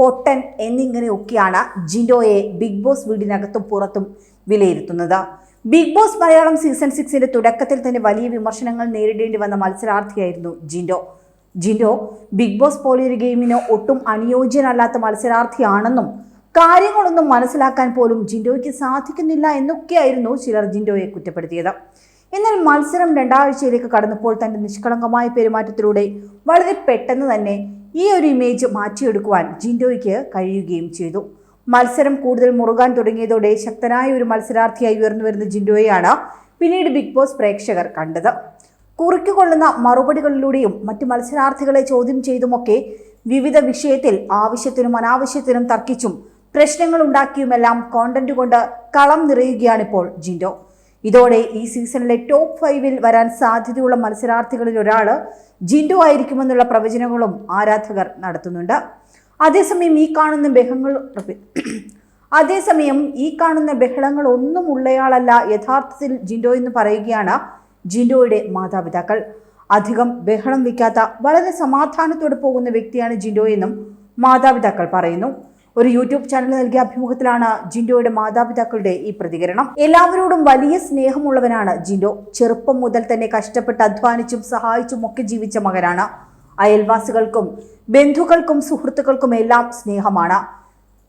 പൊട്ടൻ എന്നിങ്ങനെയൊക്കെയാണ് ജിൻഡോയെ big boss വീടിനകത്തും പുറത്തും വിലയിരുത്തുന്നത്. ബിഗ് ബോസ് മലയാളം സീസൺ സിക്സിന്റെ തുടക്കത്തിൽ തന്നെ വലിയ വിമർശനങ്ങൾ നേരിടേണ്ടി വന്ന മത്സരാർത്ഥിയായിരുന്നു ജിൻഡോ. ജിൻഡോ ബിഗ് ബോസ് പോലൊരു ഗെയിമിന് ഒട്ടും അനുയോജ്യനല്ലാത്ത മത്സരാർത്ഥിയാണെന്നും കാര്യങ്ങളൊന്നും മനസ്സിലാക്കാൻ പോലും ജിൻഡോയ്ക്ക് സാധിക്കുന്നില്ല എന്നൊക്കെയായിരുന്നു ചിലർ ജിൻഡോയെ കുറ്റപ്പെടുത്തിയത്. എന്നാൽ മത്സരം രണ്ടാഴ്ചയിലേക്ക് കടന്നപ്പോൾ തന്റെ നിഷ്കളങ്കമായ പെരുമാറ്റത്തിലൂടെ വളരെ പെട്ടെന്ന് തന്നെ ഈ ഒരു ഇമേജ് മാറ്റിയെടുക്കുവാൻ ജിൻഡോയ്ക്ക് കഴിയുകയും ചെയ്തു. മത്സരം കൂടുതൽ മുറുകാൻ തുടങ്ങിയതോടെ ശക്തനായ ഒരു മത്സരാർത്ഥിയായി ഉയർന്നു വരുന്ന ജിൻഡോയെയാണ് പിന്നീട് ബിഗ് ബോസ് പ്രേക്ഷകർ കണ്ടത്. കുറിക്കുകൊള്ളുന്ന മറുപടികളിലൂടെയും മറ്റ് മത്സരാർത്ഥികളെ ചോദ്യം ചെയ്തുമൊക്കെ വിവിധ വിഷയത്തിൽ ആവശ്യത്തിനും അനാവശ്യത്തിനും തർക്കിച്ചും പ്രശ്നങ്ങൾ ഉണ്ടാക്കിയുമെല്ലാം കോണ്ടന്റ് കൊണ്ട് കളം നിറയുകയാണിപ്പോൾ ജിൻഡോ. ഇതോടെ ഈ സീസണിലെ ടോപ്പ് ഫൈവിൽ വരാൻ സാധ്യതയുള്ള മത്സരാർത്ഥികളിൽ ഒരാൾ ജിൻഡോ ആയിരിക്കുമെന്നുള്ള പ്രവചനങ്ങളും ആരാധകർ നടത്തുന്നുണ്ട്. അതേസമയം ഈ കാണുന്ന ബഹങ്ങൾ അതേസമയം ഈ കാണുന്ന ബഹളങ്ങൾ ഒന്നും ഉള്ളയാളല്ല യഥാർത്ഥത്തിൽ ജിൻഡോ എന്ന് പറയുകയാണ് ജിൻഡോയുടെ മാതാപിതാക്കൾ. അധികം ബഹളം വയ്ക്കാത്ത വളരെ സമാധാനത്തോടെ പോകുന്ന വ്യക്തിയാണ് ജിൻഡോ എന്നും മാതാപിതാക്കൾ പറയുന്നു. ഒരു യൂട്യൂബ് ചാനൽ നൽകിയ അഭിമുഖത്തിലാണ് ജിൻഡോയുടെ മാതാപിതാക്കളുടെ ഈ പ്രതികരണം. എല്ലാവരോടും വലിയ സ്നേഹമുള്ളവനാണ് ജിൻഡോ. ചെറുപ്പം മുതൽ തന്നെ കഷ്ടപ്പെട്ട് അധ്വാനിച്ചും സഹായിച്ചും ഒക്കെ ജീവിച്ച മകനാണ്. അയൽവാസികൾക്കും ബന്ധുക്കൾക്കും സുഹൃത്തുക്കൾക്കും എല്ലാം സ്നേഹമാണ്.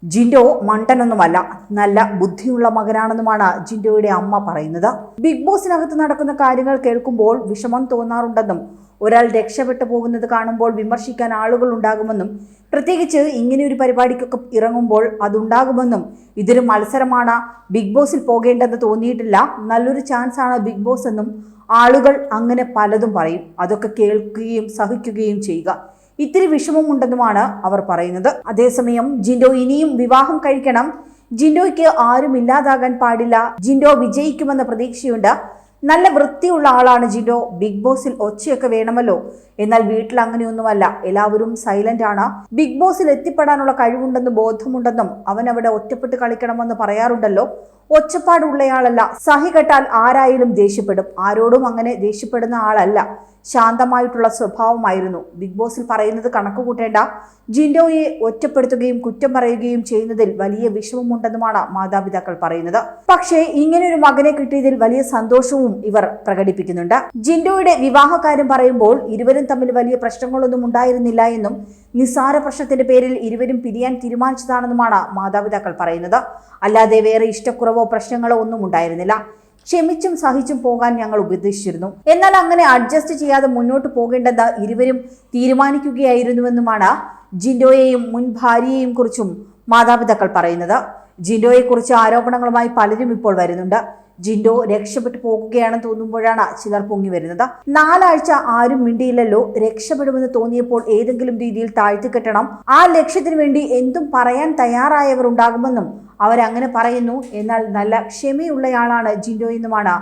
ജിൻഡോ മണ്ടനൊന്നുമല്ല നല്ല ബുദ്ധിയുള്ള മകനാണെന്നുമാണ് ജിൻഡോയുടെ അമ്മ പറയുന്നത്. ബിഗ് ബോസിനകത്ത് നടക്കുന്ന കാര്യങ്ങൾ കേൾക്കുമ്പോൾ വിഷമം തോന്നാറുണ്ടെന്നും ഒരാൾ രക്ഷപ്പെട്ടു പോകുന്നത് കാണുമ്പോൾ വിമർശിക്കാൻ ആളുകൾ ഉണ്ടാകുമെന്നും പ്രത്യേകിച്ച് ഇങ്ങനെ ഒരു പരിപാടിക്കൊക്കെ ഇറങ്ങുമ്പോൾ അതുണ്ടാകുമെന്നും ഇതൊരു മത്സരമാണ്. ബിഗ് ബോസിൽ പോകേണ്ടെന്ന് തോന്നിയിട്ടില്ല. നല്ലൊരു ചാൻസാണ് ബിഗ് ബോസ് എന്നും ആളുകൾ അങ്ങനെ പലതും പറയും. അതൊക്കെ കേൾക്കുകയും സഹിക്കുകയും ചെയ്യുക. ഇത്തിരി വിഷമമുണ്ടെന്നുമാണ് അവർ പറയുന്നത്. അതേസമയം ജിൻഡോ ഇനിയും വിവാഹം കഴിക്കണം. ജിൻഡോയ്ക്ക് ആരും ഇല്ലാതാകാൻ പാടില്ല. ജിൻഡോ വിജയിക്കുമെന്ന പ്രതീക്ഷയുണ്ട്. നല്ല വൃത്തിയുള്ള ആളാണ് ജിൻഡോ. ബിഗ് ബോസിൽ ഒച്ചയൊക്കെ വേണമല്ലോ. എന്നാൽ വീട്ടിൽ അങ്ങനെയൊന്നുമല്ല. എല്ലാവരും സൈലന്റ് ആണ്. ബിഗ് ബോസിൽ എത്തിപ്പെടാനുള്ള കഴിവുണ്ടെന്ന് ബോധമുണ്ടെന്നും അവൻ അവിടെ ഒറ്റപ്പെട്ട് കളിക്കണമെന്ന് പറയാറുണ്ടല്ലോ. ഒച്ചപ്പാടുള്ളയാളല്ല സഹി കെട്ടാൽ ആരായാലും ദേഷ്യപ്പെടും. ആരോടും അങ്ങനെ ദേഷ്യപ്പെടുന്ന ആളല്ല. ശാന്തമായിട്ടുള്ള സ്വഭാവമായിരുന്നു. ബിഗ് ബോസിൽ പറയുന്നത് കണക്ക് കൂട്ടേണ്ട. ജിൻഡോയെ ഒറ്റപ്പെടുത്തുകയും കുറ്റം പറയുകയും ചെയ്യുന്നതിൽ വലിയ വിഷമമുണ്ടെന്നുമാണ് മാതാപിതാക്കൾ പറയുന്നത്. പക്ഷേ ഇങ്ങനെ ഒരു മകനെ കിട്ടിയതിൽ വലിയ സന്തോഷവും ഇവർ പ്രകടിപ്പിക്കുന്നുണ്ട്. ജിൻഡോയുടെ വിവാഹകാര്യം പറയുമ്പോൾ ഇരുവരും തമ്മിൽ വലിയ പ്രശ്നങ്ങളൊന്നും ഉണ്ടായിരുന്നില്ല എന്നും നിസ്സാര പ്രശ്നത്തിന്റെ പേരിൽ ഇരുവരും പിരിയാൻ തീരുമാനിച്ചതാണെന്നുമാണ് മാതാപിതാക്കൾ പറയുന്നത്. അല്ലാതെ വേറെ ഇഷ്ടക്കുറവോ പ്രശ്നങ്ങളോ ഒന്നും ഉണ്ടായിരുന്നില്ല. ക്ഷമിച്ചും സഹിച്ചും പോകാൻ ഞങ്ങൾ ഉപദേശിച്ചിരുന്നു. എന്നാൽ അങ്ങനെ അഡ്ജസ്റ്റ് ചെയ്യാതെ മുന്നോട്ട് പോകേണ്ടെന്ന് ഇരുവരും തീരുമാനിക്കുകയായിരുന്നുവെന്നുമാണ് ജിൻഡോയെയും മുൻ ഭാര്യയെയും കുറിച്ചും മാതാപിതാക്കൾ പറയുന്നത്. ജിൻഡോയെക്കുറിച്ച് ആരോപണങ്ങളുമായി പലരും ഇപ്പോൾ വരുന്നുണ്ട്. ജിൻഡോ രക്ഷപ്പെട്ടു പോകുകയാണെന്ന് തോന്നുമ്പോഴാണ് ചിലർ പൊങ്ങി വരുന്നത്. നാലാഴ്ച ആരും മിണ്ടിയില്ലല്ലോ. രക്ഷപ്പെടുമെന്ന് തോന്നിയപ്പോൾ ഏതെങ്കിലും രീതിയിൽ താഴ്ത്തി കെട്ടണം. ആ ലക്ഷ്യത്തിനു വേണ്ടി എന്തും പറയാൻ തയ്യാറായവർ ഉണ്ടാകുമെന്നും അവരങ്ങനെ പറയുന്നു. എന്നാൽ നല്ല ക്ഷമയുള്ളയാളാണ് ജിൻഡോ എന്നുമാണ്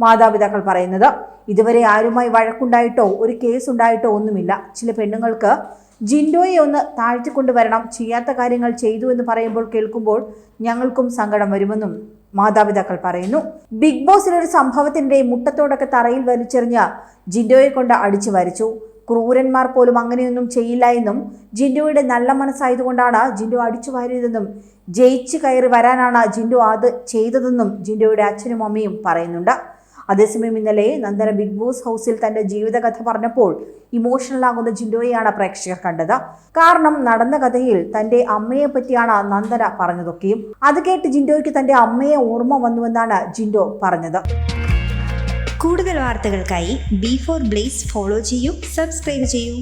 മാതാപിതാക്കൾ പറയുന്നത്. ഇതുവരെ ആരുമായി വഴക്കുണ്ടായിട്ടോ ഒരു കേസ് ഉണ്ടായിട്ടോ ഒന്നുമില്ല. ചില പെണ്ണുങ്ങൾക്ക് ജിൻഡോയെ ഒന്ന് താഴ്ത്തിക്കൊണ്ടുവരണം ചെയ്യാത്ത കാര്യങ്ങൾ ചെയ്തു എന്ന് പറയുമ്പോൾ കേൾക്കുമ്പോൾ ഞങ്ങൾക്കും സങ്കടം വരുമെന്നും മാതാപിതാക്കൾ പറയുന്നു. ബിഗ് ബോസിൽ ഒരു സംഭവത്തിന്റെ മുട്ടത്തോടൊക്കെ തറയിൽ വലിച്ചെറിഞ്ഞ ജിൻഡോയെ കൊണ്ട് അടിച്ചു വരച്ചു. ക്രൂരന്മാർ പോലും അങ്ങനെയൊന്നും ചെയ്യില്ല എന്നും ജിൻഡോയുടെ നല്ല മനസ്സായതുകൊണ്ടാണ് ജിൻഡോ അടിച്ചു വാരിയതെന്നും ജയിച്ചു കയറി വരാനാണ് ജിൻഡോ അത് ചെയ്തതെന്നും ജിൻഡോയുടെ അച്ഛനും അമ്മയും പറയുന്നുണ്ട്. അതേസമയം ഇന്നലെ നന്ദന ബിഗ് ബോസ് ഹൗസിൽ തന്റെ ജീവിതകഥ പറഞ്ഞപ്പോൾ ഇമോഷണൽ ആകുന്ന ജിൻഡോയെയാണ് പ്രേക്ഷകർ കണ്ടത്. കാരണം നടന്ന കഥയിൽ തന്റെ അമ്മയെ പറ്റിയാണ് നന്ദന പറഞ്ഞതൊക്കെയും അത് കേട്ട് ജിൻഡോയ്ക്ക് തന്റെ അമ്മയെ ഓർമ്മ വന്നുവെന്നാണ് ജിൻഡോ പറഞ്ഞത്. കൂടുതൽ വാർത്തകൾക്കായി ബി ഫോർ ബ്ലേസ് ഫോളോ ചെയ്യൂ സബ്സ്ക്രൈബ് ചെയ്യൂ.